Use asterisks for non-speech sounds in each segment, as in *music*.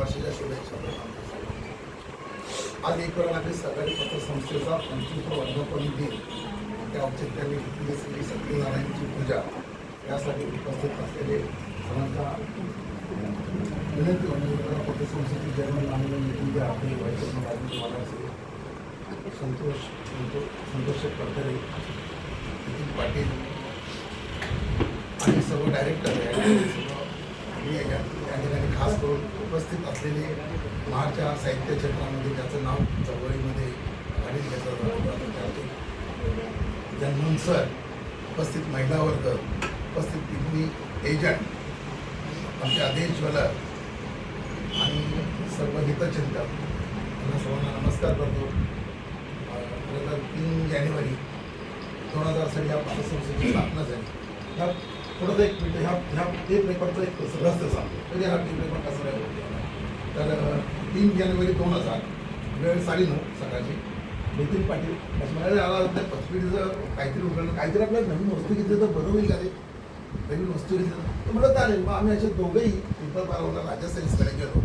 वर्षाच्या शुभेच्छा. आज एक वेळा आपली सरकारी पतसंस्थेचा पंचवीस वर्धापन दिन. त्या औचित्याने घेतली श्री सत्यनारायणची पूजा. यासाठी उपस्थित असलेले सर्वांचा विनंती म्हणजे पत्रसंस्थेची जन्म नामले नितीन जे आपले तुम्हाला संतोष संतोष संतोष करतरे. नितीन पाटील. आणि सर्व डायरेक्टर आहे. मी या- ठिकाणी खास करून उपस्थित असलेले महाडच्या साहित्य क्षेत्रामध्ये ज्याचं नाव चळवळीमध्ये गाडीत घेतलं जातं. त्याचे जनमन सर उपस्थित महिला वर्ग उपस्थित पिकनी एजंट आमचे आदेश ज्वेलर आणि सर्व हितचिंतक. त्यांना सर्वांना नमस्कार करतो. खरं तर तीन जानेवारी दोन हजार साली या पतसंस्थेची स्थापना झाली. थोडंसं एक मिनिट ह्या ह्या टेप रेकॉर्डचं एक रहस्य सांगतो. म्हणजे हा टेप रेकॉर्ड कसं काय होतो? तर तीन जानेवारी दोन हजार वेळ साडेनऊ सकाळची. नितीन पाटील असं म्हणाले आला त्या पचपिढीचं काहीतरी उघडलं. काहीतरी आपल्याला नवीन वस्तू घेतली तर बरं होईल का रे नवीन वस्तू घेतली तर. म्हणत चालेल मग आम्ही असे दोघंही पिंपळ पारवला राजस्थानीकडे गेलो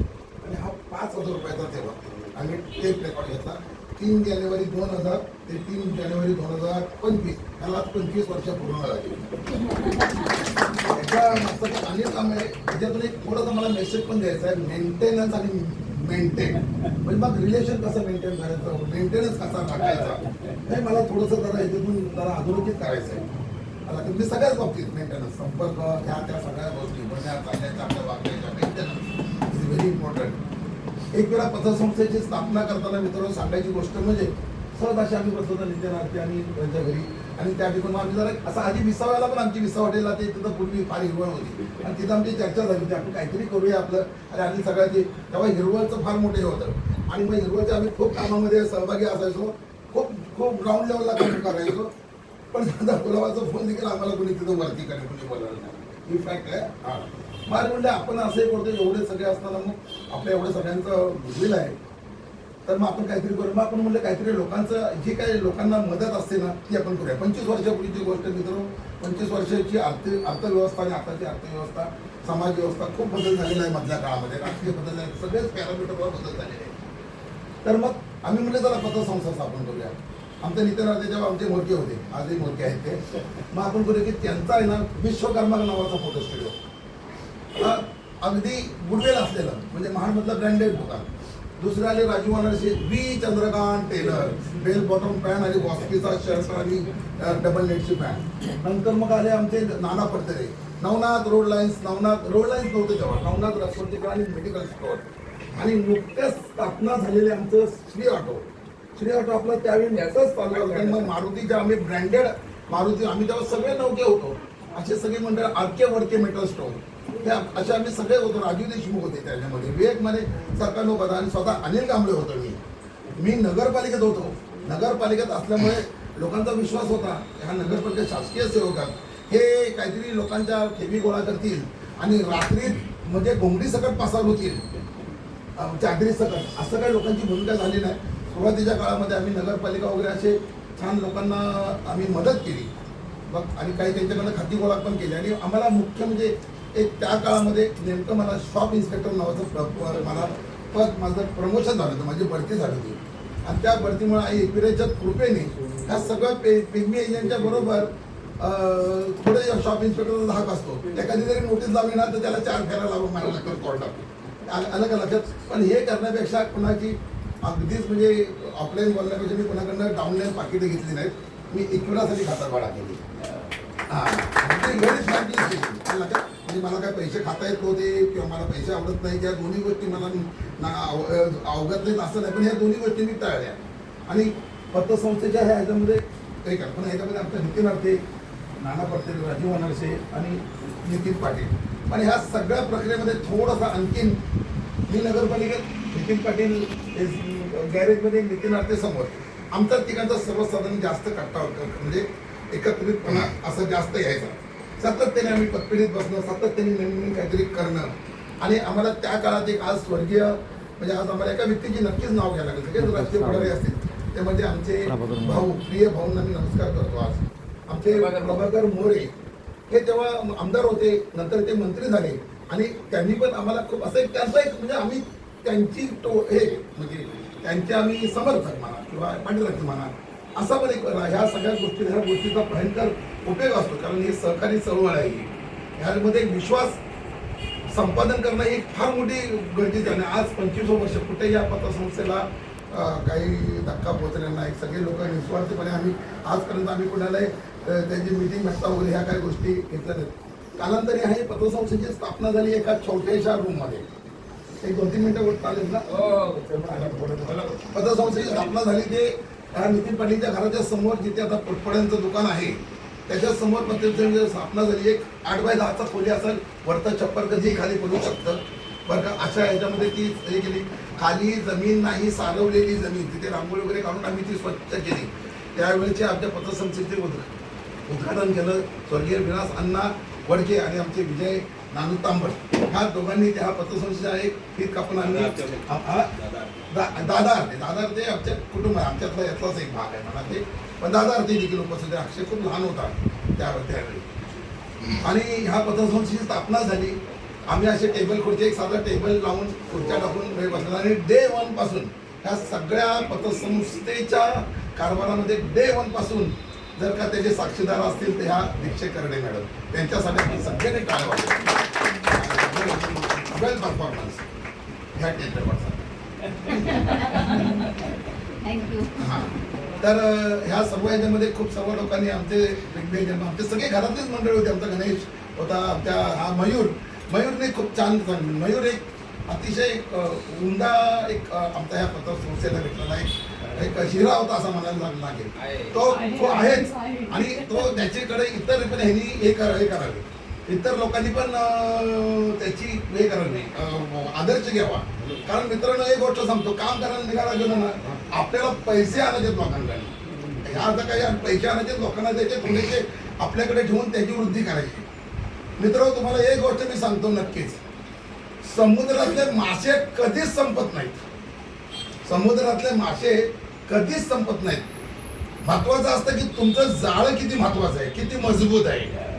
आणि हा पाच हजार रुपयाचा तेव्हा. आम्ही टेप रेकॉर्ड घेतला. तीन जानेवारी दोन हजार ते तीन जानेवारी दोन हजार पंचवीस. याला पंचवीस वर्ष पूर्ण झाली. याच्या मागचं अनेक काम आहे. त्याच्यातून एक थोडासा मला मेसेज पण द्यायचा आहे. मेंटेनन्स आणि मेंटेन म्हणजे मग रिलेशन कसं मेंटेन करायचं? मेंटेनन्स कसा राखायचा हे मला थोडंसं जरा याच्यातून जरा अधोरेखित करायचं आहे. मला तुम्ही सगळ्याच बाबतीत मेंटेनन्स संपर्क ह्या त्या सगळ्या गोष्टी बघण्या चालण्याच्या एक वेळा पतसंस्थेची स्थापना करताना मित्रांनो सांगायची गोष्ट म्हणजे सहज अशी आम्ही बसवतो होतो आणि त्यांच्या घरी. आणि त्या ठिकाणी आम्ही जरा असं आधी विसाव्याला पण आमची विसा हॉटेलला ते तिथं पूर्वी फार हिरवळ होती. आणि तिथं आमची चर्चा झाली होती आपण काहीतरी करूया आपलं. आणि आधी सगळ्या ते तेव्हा हिरवळचं फार मोठे होतं. आणि मग हिरवळच्या आम्ही खूप कामामध्ये सहभागी असायचो. खूप खूप ग्राउंड लेवलला काम करायचो. पण दादा गुलाबाचा फोन देखील आम्हाला कोणी तिथं वरती करायला कोणी बोलायला नाही. इनफॅक्ट आहे हां. मला म्हणलं आपण असंही करतो एवढे सगळे असताना मग आपल्या एवढं सगळ्यांचं गुजविल आहे. तर मग आपण काहीतरी करू. मग आपण म्हणलं काहीतरी लोकांचं जे काही लोकांना मदत असते ना ती आपण करूया. पंचवीस वर्षापूर्वीची गोष्ट मित्र पंचवीस वर्षाची अर्थ अर्थव्यवस्था आणि आताची अर्थव्यवस्था समाज व्यवस्था खूप बदल झालेला आहे मधल्या काळामध्ये. राजकीय बदल झाले सगळेच पॅरामीटरवर बदल झालेले आहेत. तर मग आम्ही म्हणजे जरा पतसंस्था स्थापन करूया. आमच्या नितीन जेव्हा आमचे मोठे होते आजही मोठे आहेत ते. मग आपण करूया की त्यांचा आहे ना विश्वकर्मा नावाचा फोटो स्टुडिओ अगदी गुडवेल असलेलं म्हणजे महाडमधलं ब्रँडेड दुकान दुसरे आले Raju Anarse B Chandrakant tailor. Bell bottom pant आणि वॉस्कीचा शर्ट आणि डबल नेटची पॅन्ट नंतर मग आले आमचे Nana Padtare. Navnath road lines Navnath road lines नव्हते तेव्हा. नवनाथ रसवंतीकर आणि मेडिकल स्टोअर आणि नुकत्याच स्थापना झालेले आमचं श्री ऑटो. श्री ऑटो आपलं त्यावेळी याचाच चालू होतं मग मारुतीच्या आम्ही ब्रँडेड मारुती आम्ही तेव्हा सगळे नौके होतो. असे सगळे मंडळ आरके वडके मेटल स्टोअर त्या असे आम्ही सगळे होतो राजू देशमुख होते त्याच्यामध्ये. विवेकमध्ये सरकार होता आणि स्वतः अनिल कांबळे होतो मी. मी नगरपालिकेत होतो. नगरपालिकेत असल्यामुळे लोकांचा विश्वास होता ह्या नगरपालिका शासकीय सेवकात हे काहीतरी लोकांच्या ठेवी गोळा करतील आणि रात्रीत म्हणजे घोंगडी सकट पासार होतील. चादरी सकट. असं काही लोकांची भूमिका झाली नाही. सुरुवातीच्या काळामध्ये आम्ही नगरपालिका वगैरे असे छान लोकांना आम्ही मदत केली. मग आणि काही त्यांच्याकडनं खाती गोळा पण केली. आणि आम्हाला मुख्य म्हणजे एक त्या काळामध्ये नेमकं मला शॉप इन्स्पेक्टर नावाचं प- मला पद माझं प्रमोशन झालं होतं माझी भरती झाली होती. आणि त्या भरतीमुळे आई एकविराच्या कृपेने ह्या सगळं पे पिग्मी एजंटच्या बरोबर थोडे शॉप इन्स्पेक्टरचा धाक असतो. एखादी जरी नोटीस लावली ना तर त्याला चार फेऱ्या लावून मारायला लागतात कोर्टात आलं का लक्षात पण हे करण्यापेक्षा कुणाची अगदीच म्हणजे ऑफलाईन बोलण्यापेक्षा मी कुणाकडनं डाऊनलाईन पाकिटं घेतली नाहीत. मी एकविरासाठी खातरवाडा केली. हां. अगदी घरीच लक्षात मला काय पैसे खाता येत नव्हते किंवा मला पैसे आवडत नाही या दोन्ही गोष्टी मला ना अवगत नाहीत असं नाही. पण ह्या दोन्ही गोष्टी मी टाळल्या. आणि पतसंस्थेच्या ह्या ह्याच्यामध्ये काही कल्पना ह्याच्यामध्ये म्हणजे आमच्या नितीन अर्थे नाना पटेल राजीव अनर्से आणि नितीन पाटील. पण ह्या सगळ्या प्रक्रियेमध्ये थोडासा आणखीन मी नगरपालिकेत नितीन पाटील गॅरेजमध्ये नितीन अर्थे समोर. आमचा तिघांचा सर्वसाधारण जास्त कट्टा होता. म्हणजे एकत्रितपणा असं जास्त यायचा. सातत्याने आम्ही पत्पिढीत बसणं सातत्याने नवीन नवीन काहीतरी करणं आणि आम्हाला त्या काळात एक आज स्वर्गीय म्हणजे आज आम्हाला एका व्यक्तीचे नक्कीच नाव घ्यायला लागेल. सगळेच राजकीय पुढारी असतील. त्यामध्ये आमचे भाऊ प्रिय भाऊंना मी नमस्कार करतो आज. आमचे प्रभाकर मोरे. हे तेव्हा आमदार होते नंतर ते मंत्री झाले. आणि त्यांनी पण आम्हाला खूप असं एक त्यांचा एक म्हणजे आम्ही त्यांची तो हे म्हणजे त्यांचे आम्ही समर्थक म्हणा किंवा पाठीराखी म्हणा असा पण एक ह्या सगळ्या गोष्टी ह्या गोष्टीचा भयंकर उपयोग असतो कारण ही सहकारी चळवळ आहे. ही. ह्यामध्ये विश्वास संपादन करणं ही फार मोठी गरजेची आहे. आणि आज पंचवीस वर्ष कुठेही या पतसंस्थेला काही धक्का पोचलेला नाही. सगळे लोक निस्वार्थीपणे आम्ही आजपर्यंत आम्ही कुणालाही त्यांची मिटिंग भेटता वगैरे ह्या काही गोष्टी घेतल्या नाहीत. कालांतरी आहे पतसंस्थेची स्थापना झाली एका छोट्याशा रूममध्ये एक दोन तीन मिनिटं बोलत चालेल ना? पतसंस्थेची स्थापना झाली ते नितीन पाटीलच्या घराच्या समोर जिथे आता पोटपड्यांचं दुकान आहे. त्याच्यासमोर स्थापना झाली एक आठ बाय दहाचा खोली असेल वरचा छप्पर कधीही खाली पडू शकतं. बरं का? अशा याच्यामध्ये ती हे केली. खाली जमीन नाही सारवलेली जमीन. तिथे रांगोळी वगैरे काढून आम्ही ती स्वच्छ केली. त्यावेळेचे आमच्या पत्रसंस्थेचे उद्घाटन केलं. स्वर्गीय विलास अण्णा वडके आणि आमचे विजय नानू तांबट ह्या दोघांनी त्या पतसंस्थेचा एक फीत कापून? दा- दादा अर्थे दादा अर्थे आमच्या कुटुंब आहे. आमच्यातला यातलाच एक भाग आहे म्हणा ते. पण दादा अर्थे देखील उपस्थित अक्षय खूप लहान होता त्यावर त्यावेळी. आणि ह्या पतसंस्थेची स्थापना झाली. आम्ही असे टेबल खुर्ची एक साधा टेबल लावून खुर्च्या टाकून वेळ बसला आणि डे वनपासून ह्या सगळ्या पतसंस्थेच्या कारभारामध्ये डे वनपासून जर का त्याचे साक्षीदार असतील तर ह्या दीक्षे करडे मॅडम. त्यांच्यासाठी आपण सगळ्यांनी टाळ वेल परफॉर्मन्स ह्या हा. तर ह्या सर्व ह्याच्यामध्ये खूप सर्व लोकांनी आमचे वेगवेगळे आमचे सगळे घरातलेच मंडळ होते. आमचा गणेश होता आमच्या हा मयूर. मयूरने खूप छान सांगितलं. मयूर एक अतिशय उमदा एक अ, आमच्या ह्या पतसंस्थेला भेटलेला एक एक हिरा होता असं म्हणायला लाग- लागेल. तो तो आहेच. आणि तो त्याच्याकडे इतर पण ह्यांनी हे कर हे करावे. इतर लोकांनी पण त्याची हे करा नाही आदर्श घ्यावा. कारण मित्रांनो एक गोष्ट सांगतो काम करायला निघाला गेलो ना आपल्याला पैसे आणायचे लोकांकडे ह्या अर्थ काही पैसे आणायचे लोकांना त्याचे थोडेसे आपल्याकडे ठेवून त्याची वृद्धी करायची. मित्र तुम्हाला एक गोष्ट मी सांगतो नक्कीच. समुद्रातले मासे कधीच संपत नाहीत. समुद्रातले मासे कधीच संपत नाहीत. महत्वाचं असतं की तुमचं जाळं किती महत्वाचं आहे किती मजबूत आहे.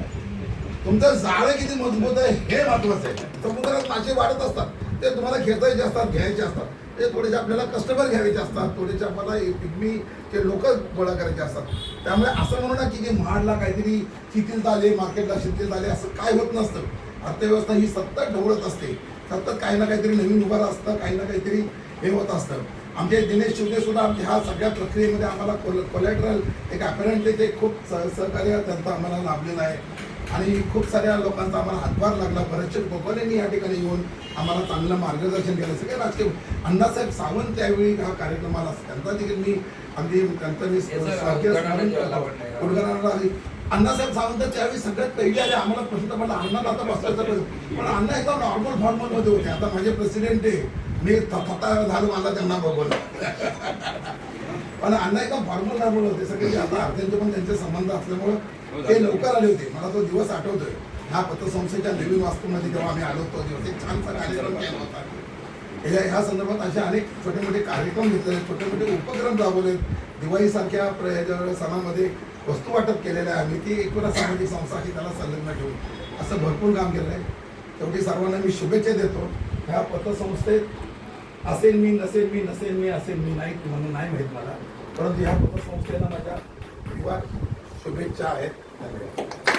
तुमचं जाळं किती मजबूत आहे हे महत्वाचं आहे. समुद्रात मासे वाढत असतात ते तुम्हाला खेचायचे असतात घ्यायचे असतात. ते थोडेसे आपल्याला कस्टमर घ्यायचे असतात थोडेसे आपल्याला पिगमी ते लोक गोळा करायचे असतात. त्यामुळे असं म्हणू ना की जे महाडला काहीतरी शिथिलता आले मार्केटला शिथिलता आले असं काय होत नसतं. अर्थव्यवस्था ही सतत ढवळत असते. सतत काही ना काहीतरी नवीन उभार असतं काही ना काहीतरी हे होत असतं. आमचे दिनेश शिवने सुद्धा आमच्या ह्या सगळ्या प्रक्रियेमध्ये आम्हाला कोल कोलॅटरल एक अपॅरंटली ते खूप सह सहकार्य त्यांचा आम्हाला लाभलेलं आहे. आणि खूप साऱ्या लोकांचा आम्हाला हातभार लागला. बरेचसे गोपालेंनी या ठिकाणी येऊन आम्हाला चांगलं मार्गदर्शन केलं. सगळे राजकीय अण्णासाहेब सावंत त्यावेळी ह्या कार्यक्रमाला त्यांचा देखील मी अगदी त्यांचं मी आली. अण्णासाहेब सावंत त्यावेळी सगळ्यात पहिले आले. आम्हाला प्रश्न पडला अण्णा आता प्रश्न पण अण्णा एकदम नॉर्मल फॉर्मलमध्ये होते. आता माझे प्रेसिडेंट आहे. मी थता झालं मला त्यांना बघून. *laughs* पण अण्णा एकदम फॉर्मल नॉर्मल होते. सगळे आता अर्ध्यांचे पण त्यांचे संबंध असल्यामुळं ते लवकर आले होते. मला तो दिवस आठवतोय. ह्या पतसंस्थेच्या नवीन वास्तूमध्ये जेव्हा आम्ही आलो तो दिवस एक छानसा कार्यक्रम केला होता. ह्या ह्या संदर्भात असे अनेक छोटे मोठे कार्यक्रम घेतले छोटे मोठे उपक्रम राबवले. दिवाळीसारख्या प्र- ह्याच्या सणामध्ये वस्तू वाटप केलेलं आहे. आम्ही ती एकूण सामाजिक संस्था की त्याला संलग्न ठेवून असं भरपूर काम केलं आहे. शेवटी सर्वांना मी शुभेच्छा देतो. ह्या पतसंस्थेत असेल मी नसेल मी नसेल मी असेल मी नाही म्हणून नाही माहीत मला. परंतु ह्या पतसंस्थेला माझ्या युवा शुभेच्छा आहेत. Thank you.